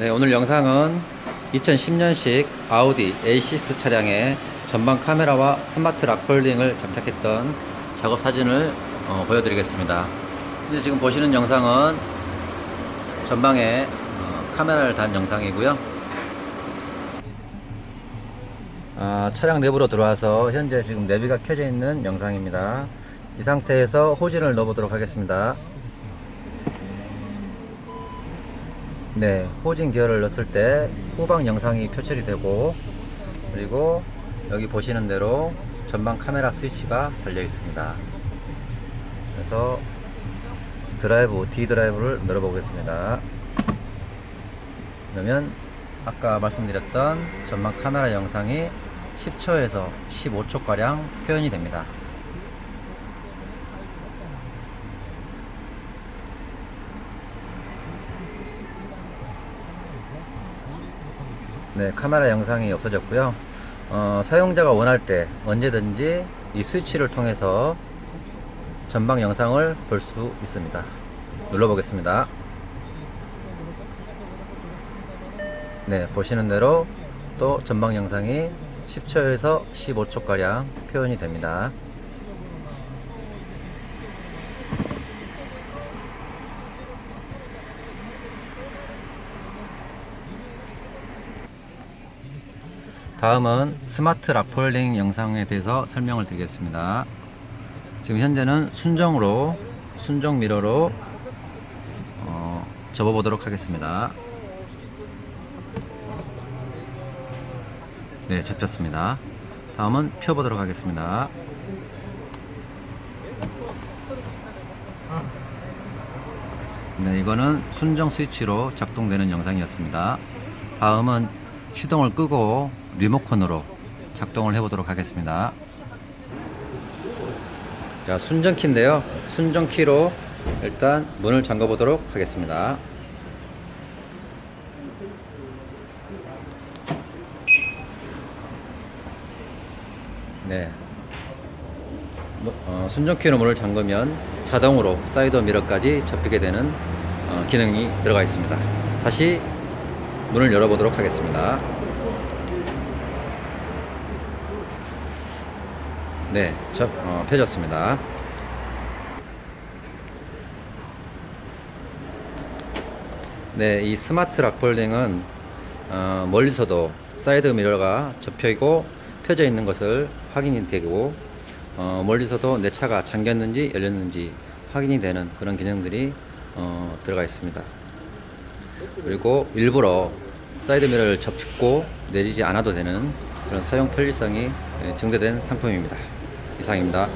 네, 오늘 영상은 2010년식 아우디 A6 차량의 전방 카메라와 스마트 락폴딩을 장착했던 작업 사진을 어, 보여드리겠습니다. 이제 지금 보시는 영상은 전방에 어, 카메라를 단 영상이고요. 아, 차량 내부로 들어와서 현재 지금 내비가 켜져 있는 영상입니다. 이 상태에서 호진을 넣어보도록 하겠습니다. 네, 호진 기어를 넣었을 때 후방 영상이 표출이 되고 그리고 여기 보시는 대로 전방 카메라 스위치가 달려 있습니다. 그래서 드라이브, D 드라이브를 늘어보겠습니다. 그러면 아까 말씀드렸던 전방 카메라 영상이 10초에서 15초 가량 표현이 됩니다. 네, 카메라 영상이 없어졌고요. 어, 사용자가 원할 때 언제든지 이 스위치를 통해서 전방 영상을 볼 수 있습니다. 눌러보겠습니다. 네, 보시는 대로 또 전방 영상이 10초에서 15초가량 표현이 됩니다. 다음은 스마트 락폴링 영상에 대해서 설명을 드리겠습니다. 지금 현재는 순정으로 순정 미러로 어, 접어 보도록 하겠습니다. 네, 접혔습니다. 다음은 펴 보도록 하겠습니다. 네, 이거는 순정 스위치로 작동되는 영상이었습니다. 다음은 시동을 끄고 리모컨으로 작동을 해보도록 하겠습니다. 자, 순정키인데요. 순정키로 일단 문을 잠궈 보도록 하겠습니다. 네. 뭐, 어, 순정키로 문을 잠그면 자동으로 사이드 미러까지 접히게 되는 어, 기능이 들어가 있습니다. 다시 문을 열어보도록 하겠습니다. 네, 접, 어, 펴졌습니다. 네, 이 스마트 락폴딩은 어, 멀리서도 사이드 미러가 접혀 있고 펴져 있는 것을 확인이 되고 어, 멀리서도 내 차가 잠겼는지 열렸는지 확인이 되는 그런 기능들이 어, 들어가 있습니다. 그리고 일부러 사이드 미러를 접고 내리지 않아도 되는 그런 사용 편리성이 예, 증대된 상품입니다. 이상입니다.